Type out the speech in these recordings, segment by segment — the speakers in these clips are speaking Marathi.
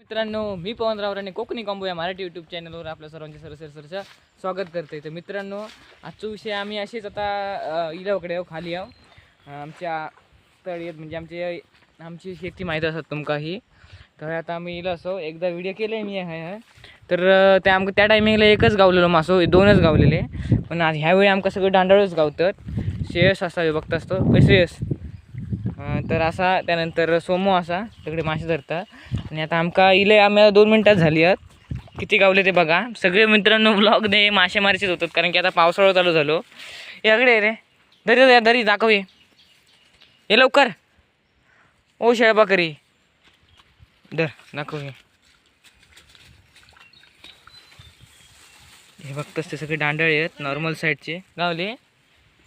मित्रांनो मी पवन रावराने कोकणी कॉम्बो या मराठी यूट्यूब चॅनलवर आपल्या सर्वांचे सरसर सरचं स्वागत करते. तर मित्रांनो आजचा विषय आम्ही असेच आता इलावकडे आहो खाली आहो आमच्या तळीत म्हणजे आमचे आमची शेती माहीत असतात तुमका ही तर आता आम्ही इला असो एकदा व्हिडिओ केले मी हाय तर त्या आमक त्या टायमिंगला एकच गावलेलो मासो दोनच गावलेले. पण आज ह्यावेळी आमकां सगळे दांडाळच गावतात. श्रेयस असा विभक्त असतो श्रेयस? तर असा त्यानंतर सोमो असा सगळे मासे धरतात. आणि आता आमका इले आम्हाला दोन मिनटात झाली आहेत. किती गावले ते बघा. सगळे मित्रांनो ब्लॉग दे मासेमारीचेच होतात कारण की आता पावसाळा चालू झालो. याकडे रे. दरी दरी दरी दाखव ये. लवकर. ओ शेळबा करी दर दाखव ये. हे बघतच ते सगळे दांडळे आहेत नॉर्मल साईडचे गावले?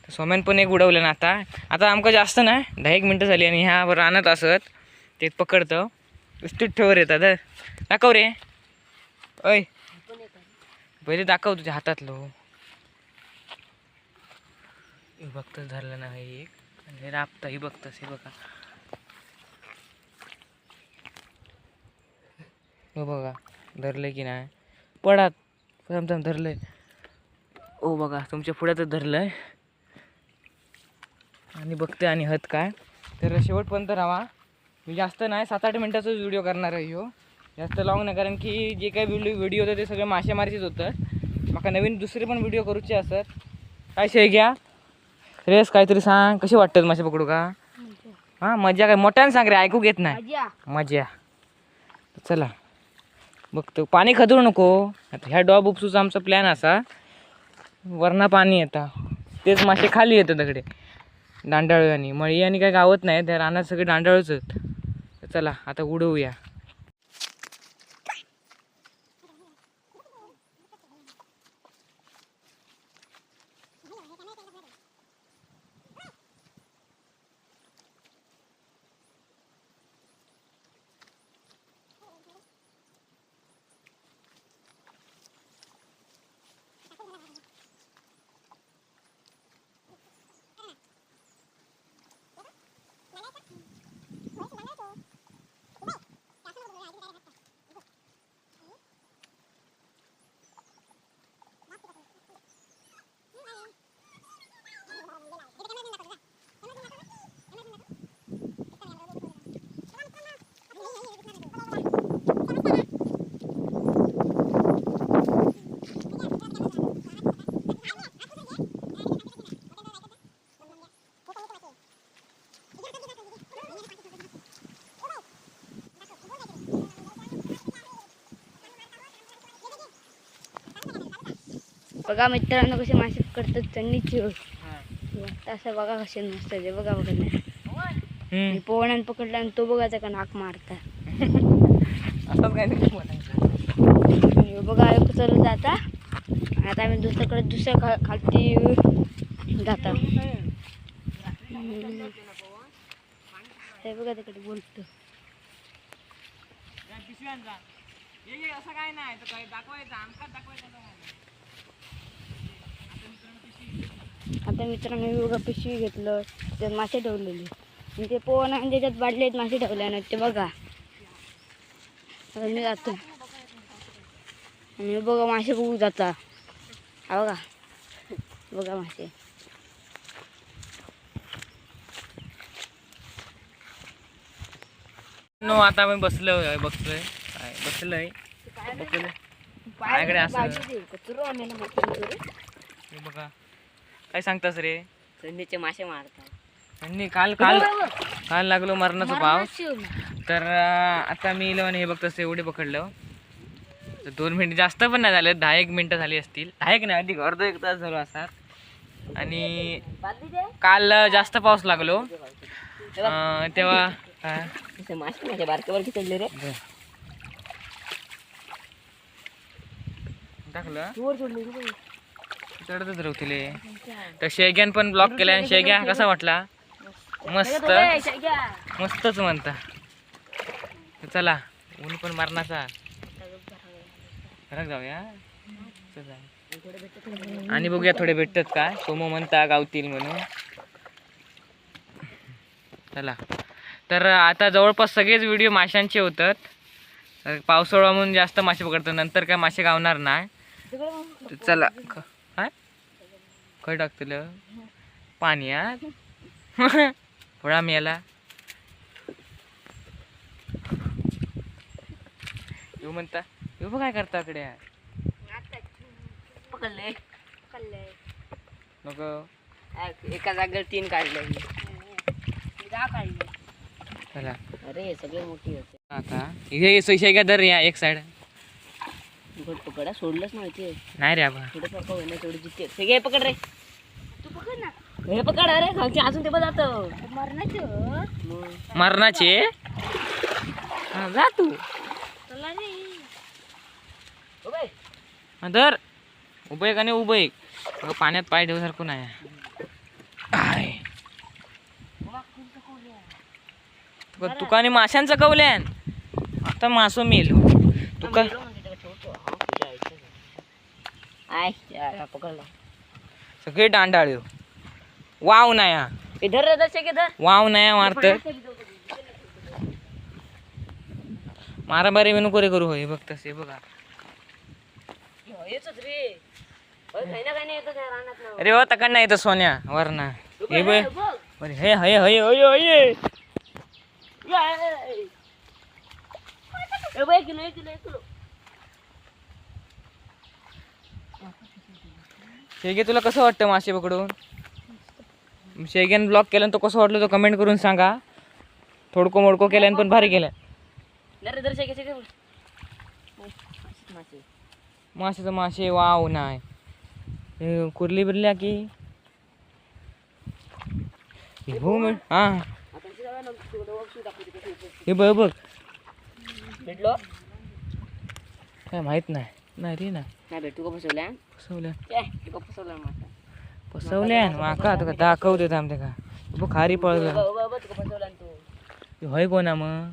सोम्यान पण एक उडवलं ना आता. आता आमका जास्त नाही दहा एक मिनटं झाली आणि ह्या रानात असत. ते पकडतं. ठेवर येतात हं. दाखव रे. अय पहिले दाखव तुझ्या हातातलं. हे बघतच धरलं ना हे एक. आणि हे राबतं हे बघतस हे बघा. हो बघा धरलं की नाही? पडात थांब थांब धरलंय. ओ बघा तुमच्या पुढ्यातच धरलंय. आणि बघते आणि हत काय. तर शेवटपर्यंत राहा. मी जास्त नाही सात आठ मिनटाचाच व्हिडिओ करणार आहे ह्यो. जास्त लॉंग नाही कारण की जे काही व्हिडिओ व्हिडिओ होतं ते सगळे मासेमारीचेच होतं. माका नवीन दुसरे पण व्हिडिओ करूचे असत. काय शे घ्या? रेस काहीतरी सांग. कशी वाटतात मासे पकडू का? हां मजा काय? मोठ्यानं सांग रे ऐकू घेत नाही. मजा. चला. बघतो. पाणी खदळू नको. आता ह्या डॉब उपसूचा आमचा प्लॅन असा. वरना पाणी येतं. तेच मासे खाली येतात दगडे. दांडाळू आणि मळी आणि काय गावत नाही त्या रानात सगळे दांडाळूच आहेत. चला आता उडवूया. बघा मित्रांनो कसे मासे पकडतात त्यांनी चिव असं बघा कसे मस्त ते बघा बघा. नाही. पोहण्यान पकडला आणि तो बघायचा का नाक मारता. बघा एक चलत जाता. आता आम्ही दुसऱ्याकडे दुसऱ्या खा खालती जाता. ते बघा तिकडे बोलतो. असं काय नाही. दाखवायचं आमकाच दाखवायचं आता मित्रांनो मी बघा पिशवी घेतलं त्यात मासे ठेवलेले. आणि ते पोहण आणि त्याच्यात बाटलीत मासे ठेवले ना ते बघा. मी जातो. आणि मी बघा मासे बघू जाता. हा बघा. बघा मासे. नो आता मी बसलोय बघतोय. काय बसलोय बघतोय माझ्याकडे असं. बघा. काय सांगतास रे? संधीचे मासे मारतात. त्यांनी काल काल काल लागलो मरणाचा पाऊस. तर अं, आता मी इलो आणि हे बघतोस एवढे पकडलं. तर दोन मिनिट जास्त पण नाही झाले दहा एक मिनटं झाली असतील. दहा एक नाही अधिक अर्धा एक तास झालो असतात आणि काल जास्त पाऊस लागलो. अं, तेव्हा? मासे माझ्या बारक्यावरती चढले रे. टाकलं. वर सोडले चढतच राहतील तर शेग्यान पण ब्लॉक केलाय आणि शेग्या कसा वाटला? मस्त. मस्तच म्हणता. चला ऊन पण मारण्याचा घरात जाऊया. चला. आणि बघूया थोडे भेटतात काय सोमो म्हणता गावतील म्हणून. चला. तर आता जवळपास सगळेच व्हिडिओ माशांचे होतात. पावसाळा म्हणून जास्त मासे पकडतो नंतर काय मासे गावणार नाही. चला. खय टाकतलं पाण्यात थोडा मेला येऊ म्हणता. येऊ बघ काय करता इकडे. पकडले. नको एका जागेवर तीन काढले. काढले. चला. अरे सगळे मोठी होते. आता. इथे सैशे का दर या एक साइड पकड पकड हा, सोडलंच नव्हते नाही रे आबा थोडं पकड होईना तेवढं जिथे सगळे पकड रे. तू पकड ना. हे पकड अरे खालची अजून ते जातं. मरणाचं मरणाचे? हा, जा तू. हा, धर. उभं एक आणि उभं? एक अगं, पाण्यात पाय ठेवसारखं नाही. आय. तुका तुकाने माशांचं कवल्यान आता मासो मेलो. तुका आय यार, पकडला. सगळे दांडाळ्यो वाव नाही हा. हे धर रे दर्शक हे धर वाव नाही मारत मारा बारी नको रे करू होय बघ तसे बघा. येतच रे. होय, काही ना काही नाही रानात ना. अरे हो तकड नाही येतं सोन्या वरना. हे बघ. बघ. अरे हे हय हय हय हय एक किलो एक किलो एक किलो. शेगे तुला कसं वाटतं मासे पकडून? शेग्यान ब्लॉक केलं तो कसं वाटलं तो कमेंट करून सांगा. थोडको मोडको केल्यान पण भारी केलं. मासे मासेचं मासे वाव नाही. कुर्ली बिरल्या की हे हो. हा. हे बघ. भेटलो? काय माहीत नाही. नाही रे ना. नाही भेटू का फसवल्या फसवल्या तू फसवल्या माका तुका दाखव देत आमच्या का? बघ खारी पळलं बघ, बघ, तू तू. होय कोणा मग?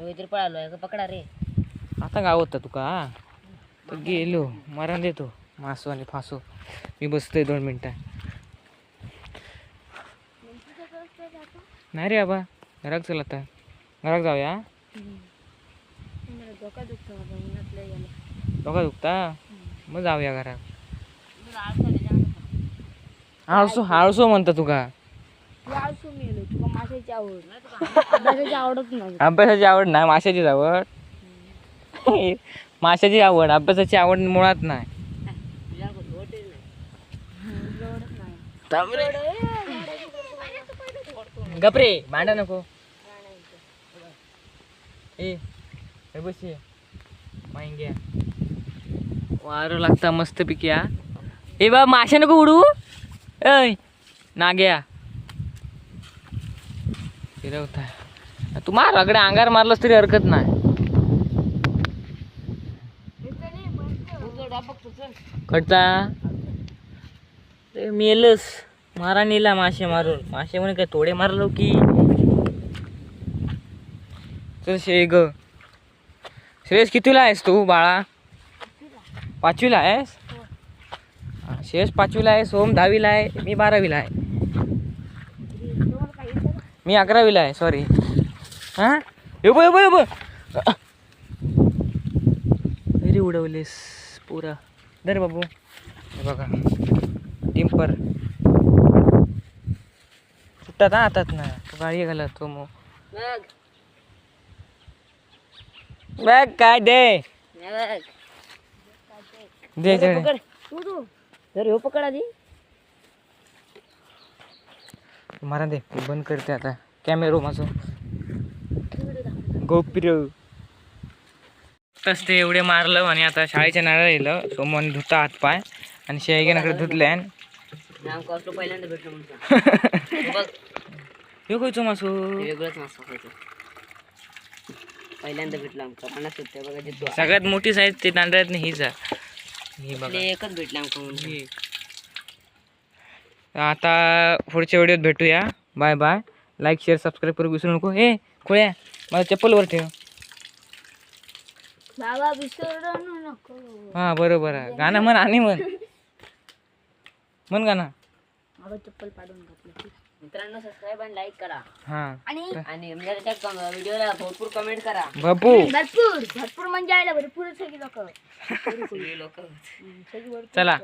रोहित पळालो पकडा रे. आता गाव होता तुका गेलो मरण देतो मासो आणि फासो. मी बसतोय दोन मिनटं. नाही रे बाबा घरात चल आता. घरात जाऊया. डोका दुखता. मग जाऊया घरात. आळसो आळसो म्हणता तुका. माशाची आवड अभ्यासाची अभ्यासाची आवड नाही माशाचीच आवड. माशाची आवड अभ्यासाची आवड मुळात नाही. गपरे भांडा नको. ए हे बस. ये माहिंग्या वारं लागता मस्त पिक्या ए बा माशा नको उडू. ऐ नाग्या. फिरवता तू मार अकडे अंगार मारलंस तरी हरकत नाही. कडता ते मेलस. मारा नेला मासे मारून. मासे म्हणे काय थोडे मारलो की? तसे शेग. श्रेयस कितीला आहेस तू बाळा? पाचवीला आहेस? हा, श्रेयस पाचवीला आहे सोम दहावीला आहे मी बारावीला आहे. मी अकरावीला आहे सॉरी हां? येऊ येऊ येऊ घरी उडवलेस पुरा. दर बाबू. बघा. टिंपर सुट्टात हा हातात ना. तो गाडी घालत तो मग. बघ. काय दे. पकड. मारा दे. बंद करते आता. कॅमेरो माझं गोप्र. तस ते एवढे मारलं आणि आता शाळेच्या नारळ येलं सोमवारी धुता हात पाय आणि शेळगेनाकडे धुतले. नाम असलो पहिल्यांदा भेटलो म्हणून बघ. हे खायचो मासो? हे वेगळंच मासा खायचं. पहिल्यांदा भेटला आमका पन्नास सुट्ट्या बघा जितो सगळ्यात मोठी साईज ते तांदळात हीच आहे ही बघा. एकच भेटला आमका म्हणून ही. आता पुढच्या व्हिडिओत भेटूया. Bye bye. Like share subscribe करू विसरू नको. ए खोळ्या. मला चप्पलवर ठेव. बाबा विसरू नको. हा बरोबर आहे. गाणं म्हण आणि म्हण. म्हण गाणं. बाबा चप्पल पाडून घातलं. मित्रांनो सबस्क्राईब आणि लाईक करा. हा. आणि आणि म्हणजे त्या व्हिडिओला भरपूर कमेंट करा. बापू भरपूर. भरपूर म्हणजे आलं भरपूर सगळी लोक. सगळे लोक. चला.